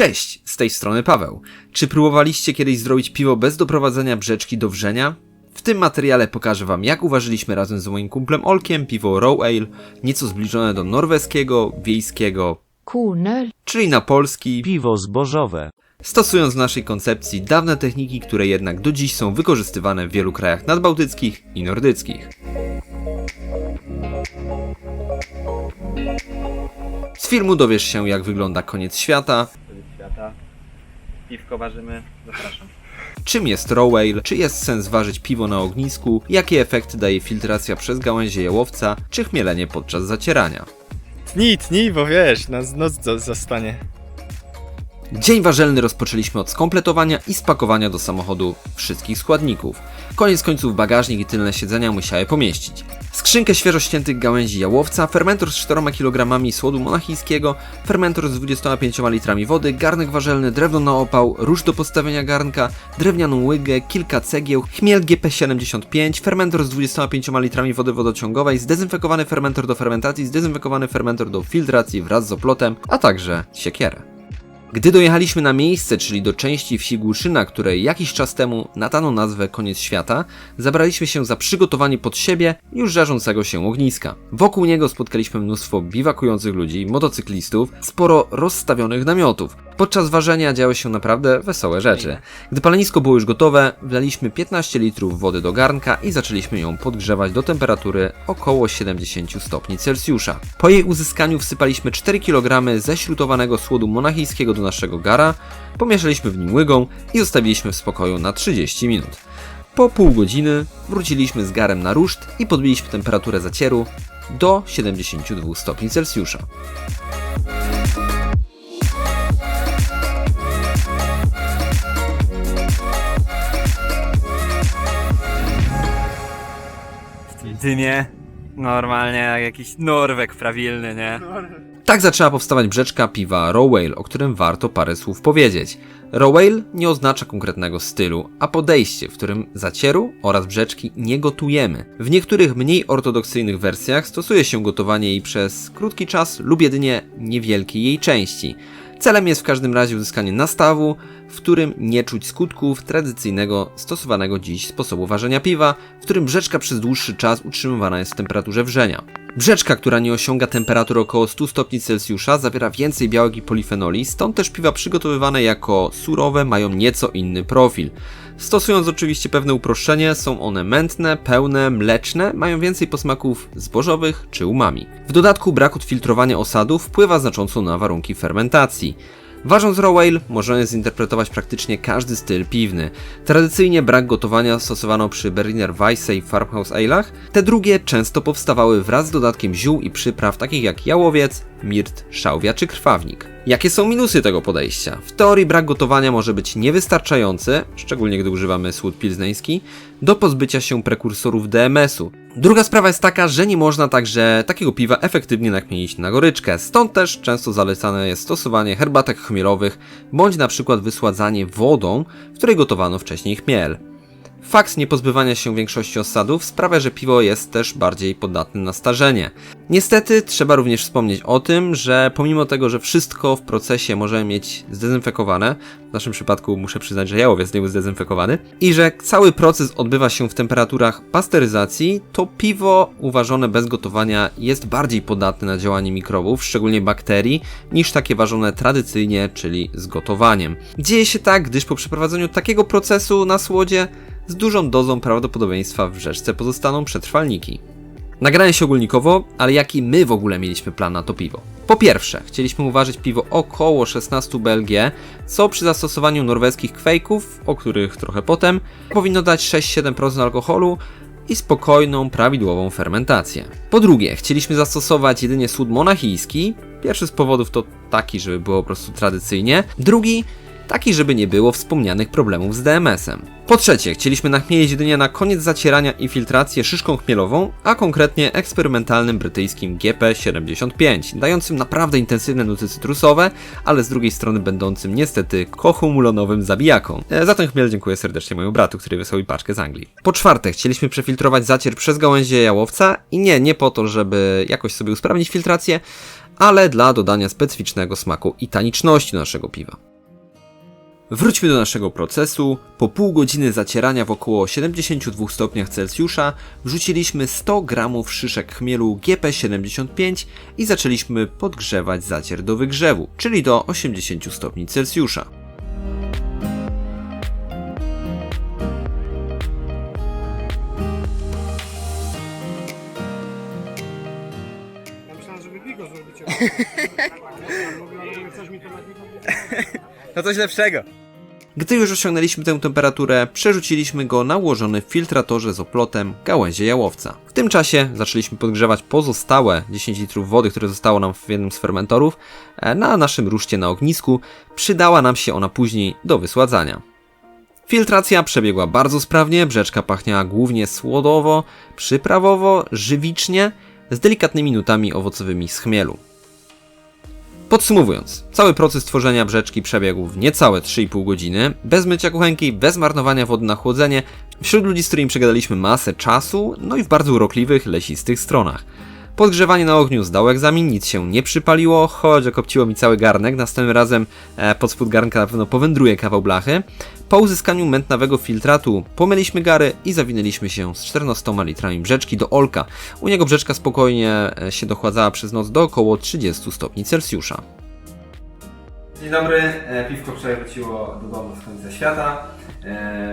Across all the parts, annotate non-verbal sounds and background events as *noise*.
Cześć, z tej strony Paweł. Czy próbowaliście kiedyś zrobić piwo bez doprowadzenia brzeczki do wrzenia? W tym materiale pokażę wam jak uważyliśmy razem z moim kumplem Olkiem piwo Row Ale, nieco zbliżone do norweskiego, wiejskiego, Kornöl, czyli na polski, Piwo zbożowe. stosując w naszej koncepcji dawne techniki, które jednak do dziś są wykorzystywane w wielu krajach nadbałtyckich i nordyckich. Z filmu dowiesz się jak wygląda koniec świata. Piwko ważymy, zapraszam. czym jest row ale, czy jest sens ważyć piwo na ognisku, jakie efekty daje filtracja przez gałęzie jałowca, czy chmielenie podczas zacierania. Tnij, tnij, bo wiesz, nas noc za- zastanie. Dzień ważelny rozpoczęliśmy od skompletowania i spakowania do samochodu wszystkich składników. Koniec końców bagażnik i tylne siedzenia musiały pomieścić. Skrzynkę świeżo ściętych gałęzi jałowca, fermentor z 4 kg słodu monachijskiego, fermentor z 25 litrami wody, garnek ważelny, drewno na opał, róż do postawienia garnka, drewnianą łygę, kilka cegieł, chmiel GP75, fermentor z 25 litrami wody wodociągowej, zdezynfekowany fermentor do fermentacji, zdezynfekowany fermentor do filtracji wraz z oplotem, a także siekierę. Gdy dojechaliśmy na miejsce, czyli do części wsi Głuszyna, której jakiś czas temu nadano nazwę Koniec Świata, zabraliśmy się za przygotowanie pod siebie już żarzącego się ogniska. Wokół niego spotkaliśmy mnóstwo biwakujących ludzi, motocyklistów, sporo rozstawionych namiotów. Podczas ważenia działy się naprawdę wesołe rzeczy. Gdy palenisko było już gotowe, wlaliśmy 15 litrów wody do garnka i zaczęliśmy ją podgrzewać do temperatury około 70 stopni Celsjusza. Po jej uzyskaniu wsypaliśmy 4 kg ześrutowanego słodu monachijskiego do naszego gara, pomieszaliśmy w nim łygą i zostawiliśmy w spokoju na 30 minut. Po pół godziny wróciliśmy z garem na ruszt i podbiliśmy temperaturę zacieru do 72 stopni Celsjusza. Dynie. Normalnie jak jakiś Norweg prawilny, nie? Tak zaczęła powstawać brzeczka piwa Row Ale, o którym warto parę słów powiedzieć. Row Ale nie oznacza konkretnego stylu, a podejście, w którym zacieru oraz brzeczki nie gotujemy. W niektórych mniej ortodoksyjnych wersjach stosuje się gotowanie jej przez krótki czas lub jedynie niewielkiej jej części. Celem jest w każdym razie uzyskanie nastawu, w którym nie czuć skutków tradycyjnego stosowanego dziś sposobu ważenia piwa, w którym brzeczka przez dłuższy czas utrzymywana jest w temperaturze wrzenia. Brzeczka, która nie osiąga temperatury około 100 stopni Celsjusza, zawiera więcej białek i polifenoli, stąd też piwa przygotowywane jako surowe mają nieco inny profil. Stosując oczywiście pewne uproszczenie, są one mętne, pełne, mleczne, mają więcej posmaków zbożowych czy umami. W dodatku brak odfiltrowania osadu wpływa znacząco na warunki fermentacji. Ważąc raw ale, możemy zinterpretować praktycznie każdy styl piwny. Tradycyjnie brak gotowania stosowano przy Berliner Weisse i Farmhouse Ale'ach. Te drugie często powstawały wraz z dodatkiem ziół i przypraw takich jak jałowiec, mirt, szałwia czy krwawnik. Jakie są minusy tego podejścia? W teorii brak gotowania może być niewystarczający, szczególnie gdy używamy słód pilzneński, do pozbycia się prekursorów DMS-u. Druga sprawa jest taka, że nie można także takiego piwa efektywnie nakmienić na goryczkę, stąd też często zalecane jest stosowanie herbatek chmielowych, bądź na przykład wysładzanie wodą, w której gotowano wcześniej chmiel. Fakt niepozbywania się większości osadów sprawia, że piwo jest też bardziej podatne na starzenie. Niestety trzeba również wspomnieć o tym, że pomimo tego, że wszystko w procesie możemy mieć zdezynfekowane, w naszym przypadku muszę przyznać, że jałowiec nie był zdezynfekowany, i że cały proces odbywa się w temperaturach pasteryzacji, to piwo uważone bez gotowania jest bardziej podatne na działanie mikrobów, szczególnie bakterii, niż takie ważone tradycyjnie, czyli z gotowaniem. Dzieje się tak, gdyż po przeprowadzeniu takiego procesu na słodzie z dużą dozą prawdopodobieństwa w rzeczce pozostaną przetrwalniki. Nagrałem się ogólnikowo, ale jaki my w ogóle mieliśmy plan na to piwo? Po pierwsze, chcieliśmy uważać piwo około 16 BLG, co przy zastosowaniu norweskich kwejków, o których trochę potem, powinno dać 6-7% alkoholu i spokojną, prawidłową fermentację. Po drugie, chcieliśmy zastosować jedynie słód monachijski. Pierwszy z powodów to taki, żeby było po prostu tradycyjnie. Drugi, taki, żeby nie było wspomnianych problemów z DMS-em. Po trzecie, chcieliśmy nachmielić jedynie na koniec zacierania i filtrację szyszką chmielową, a konkretnie eksperymentalnym brytyjskim GP75, dającym naprawdę intensywne nuty cytrusowe, ale z drugiej strony będącym niestety kohumulonowym zabijaką. E, Za ten chmiel dziękuję serdecznie mojemu bratu, który wysłał mi paczkę z Anglii. Po czwarte, chcieliśmy przefiltrować zacier przez gałęzie jałowca i nie, nie po to, żeby jakoś sobie usprawnić filtrację, ale dla dodania specyficznego smaku i taniczności naszego piwa. Wróćmy do naszego procesu. Po pół godziny zacierania w około 72 stopniach Celsjusza wrzuciliśmy 100 gramów szyszek chmielu GP75 i zaczęliśmy podgrzewać zacier do wygrzewu, czyli do 80 stopni Celsjusza. Ja myślałem, że zrobicie. Ja mówię, ale mówię, coś mi to na No coś lepszego. Gdy już osiągnęliśmy tę temperaturę, przerzuciliśmy go na ułożony w filtratorze z oplotem gałęzie jałowca. W tym czasie zaczęliśmy podgrzewać pozostałe 10 litrów wody, które zostało nam w jednym z fermentorów, e, na naszym ruszcie na ognisku. Przydała nam się ona później do wysładzania. Filtracja przebiegła bardzo sprawnie, brzeczka pachniała głównie słodowo, przyprawowo, żywicznie, z delikatnymi nutami owocowymi z chmielu. Podsumowując, cały proces tworzenia brzeczki przebiegł w niecałe 3,5 godziny, bez mycia kuchenki, bez marnowania wody na chłodzenie, wśród ludzi, z którymi przegadaliśmy masę czasu, no i w bardzo urokliwych, lesistych stronach. Podgrzewanie na ogniu zdało egzamin, nic się nie przypaliło, choć okopciło mi cały garnek, następnym razem e, pod spód garnka na pewno powędruje kawał blachy. Po uzyskaniu mętnawego filtratu pomyliśmy gary i zawinęliśmy się z 14 litrami brzeczki do Olka. U niego brzeczka spokojnie e, się dochładzała przez noc do około 30 stopni Celsjusza. Dzień dobry, e, piwko wczoraj wróciło do domu z końca świata.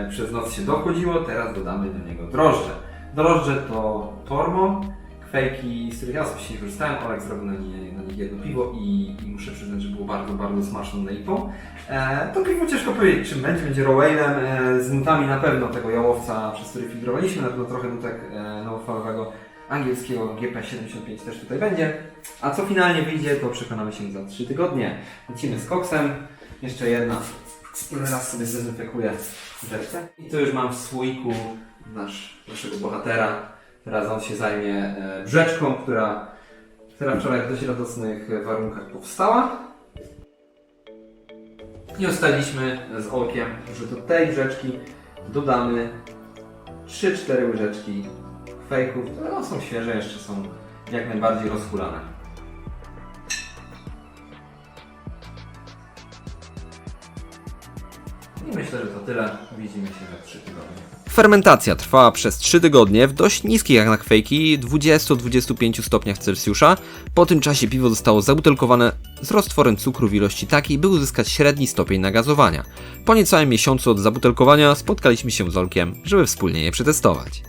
Przez noc się dochłodziło, teraz dodamy do niego drożdże. Drożdże to Tormo, kwejki, z których ja osobiście nie korzystałem. Olek zrobił na, nie, na nich jedno piwo i, i muszę przyznać, że było bardzo, bardzo smaczną lejpą. E, to piwo ciężko powiedzieć, czym będzie. Będzie Rowalem, e, z nutami na pewno tego jałowca, przez który filtrowaliśmy, na pewno trochę nutek e, nowofalowego angielskiego GP75 też tutaj będzie. A co finalnie wyjdzie, to przekonamy się za 3 tygodnie. Lecimy z koksem. Jeszcze jedna. Raz sobie zdezynfekuję rzeczkę. I tu już mam w słoiku nasz, naszego bohatera. Teraz on się zajmie e, brzeczką, która, która wczoraj w dość radosnych warunkach powstała. I ustaliliśmy z Olkiem, że do tej brzeczki dodamy 3-4 łyżeczki fejków, które no, są świeże, jeszcze są jak najbardziej rozhulane. I myślę, że to tyle. Widzimy się za 3 tygodnie. Fermentacja trwała przez 3 tygodnie w dość niskich jak na kwejki 20-25 stopniach Celsjusza. Po tym czasie piwo zostało zabutelkowane z roztworem cukru w ilości takiej, by uzyskać średni stopień nagazowania. Po niecałym miesiącu od zabutelkowania spotkaliśmy się z Olkiem, żeby wspólnie je przetestować.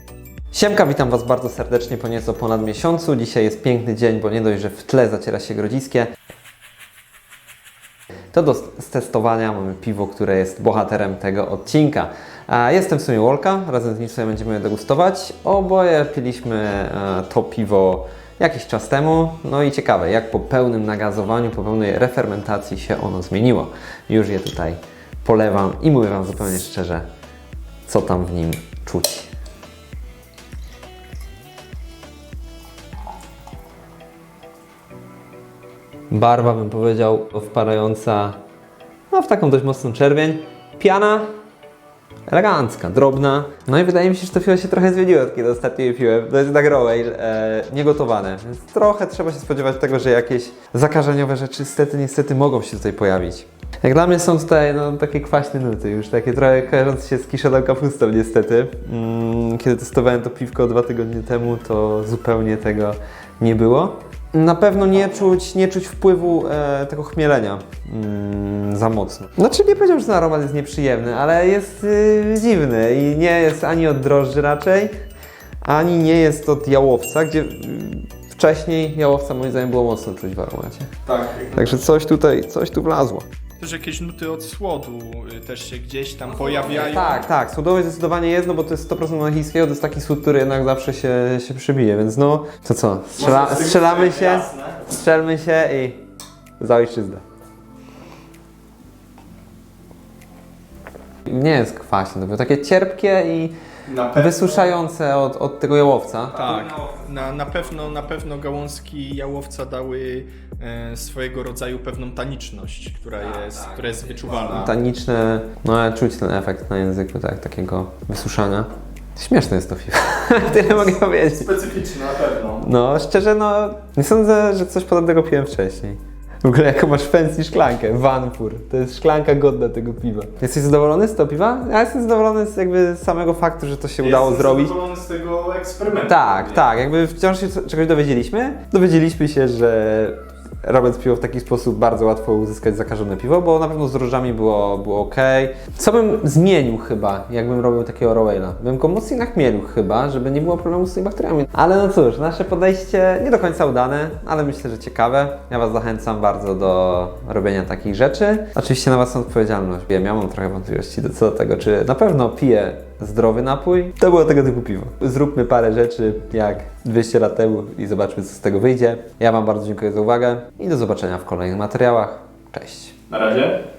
Siemka, witam Was bardzo serdecznie po nieco ponad miesiącu. Dzisiaj jest piękny dzień, bo nie dość, że w tle zaciera się grodziskie, to do testowania mamy piwo, które jest bohaterem tego odcinka. Jestem w sumie Wolka, razem z nim sobie będziemy je degustować. Oboje piliśmy e, to piwo jakiś czas temu. No i ciekawe, jak po pełnym nagazowaniu, po pełnej refermentacji się ono zmieniło. Już je tutaj polewam i mówię Wam zupełnie szczerze, co tam w nim czuć. Barwa bym powiedział wpadająca no, w taką dość mocną czerwień. Piana elegancka, drobna. No i wydaje mi się, że to piwo się trochę zmieniło, kiedy ostatnio piłem. To jest tak raw ale, e, niegotowane, więc trochę trzeba się spodziewać tego, że jakieś zakażeniowe rzeczy niestety, niestety mogą się tutaj pojawić. Jak dla mnie są tutaj no, takie kwaśne nuty, już takie trochę kojarzące się z kiszoną kapustą niestety. Mm, kiedy testowałem to piwko dwa tygodnie temu, to zupełnie tego nie było. Na pewno nie czuć, nie czuć wpływu e, tego chmielenia mm, za mocno. Znaczy nie powiedział, że ten aromat jest nieprzyjemny, ale jest y, dziwny i nie jest ani od drożdży raczej, ani nie jest od jałowca, gdzie y, wcześniej jałowca moim zdaniem było mocno czuć w aromacie. Tak. Także coś tutaj, coś tu wlazło. Też jakieś nuty od słodu y, też się gdzieś tam pojawiają. Tak, tak, słodowość zdecydowanie jest, no bo to jest 100% angielskiego, to jest taki słód, który jednak zawsze się, się przybije, więc no, to co, Strzela, strzelamy się, strzelmy się i za ojczyznę. Nie jest kwaśne, to było takie cierpkie i Na pewno, wysuszające od, od tego jałowca. tak, na, na, pewno, na pewno gałązki jałowca dały swojego rodzaju pewną taniczność, która jest, która jest wyczuwalna. Taniczne, no ale czuć ten efekt na języku, tak, takiego wysuszania. Śmieszne jest to piwo, *laughs* tyle mogę powiedzieć. Specyficzne na pewno. No, szczerze, no, nie sądzę, że coś podobnego piłem wcześniej. W ogóle jaką masz fancy szklankę, Vanpur. To jest szklanka godna tego piwa. Jesteś zadowolony z tego piwa? Ja jestem zadowolony z jakby samego faktu, że to się udało Jestem zrobić. zadowolony z tego eksperymentu. Tak, tak, jakby wciąż się czegoś dowiedzieliśmy. Dowiedzieliśmy się, że robiąc piwo w taki sposób bardzo łatwo uzyskać zakażone piwo, bo na pewno z drożdżami było, było ok. Co bym zmienił chyba, jakbym robił takiego Rowella? Bym go mocniej nachmielił chyba, żeby nie było problemu z tymi bakteriami. Ale no cóż, nasze podejście nie do końca udane, ale myślę, że ciekawe. Ja Was zachęcam bardzo do robienia takich rzeczy. Oczywiście na własną odpowiedzialność. Wiem, ja mam trochę wątpliwości co do tego, czy na pewno piję zdrowy napój. To było tego typu piwo. Zróbmy parę rzeczy jak 200 lat temu i zobaczmy, co z tego wyjdzie. Ja Wam bardzo dziękuję za uwagę i do zobaczenia w kolejnych materiałach. Cześć! Na razie.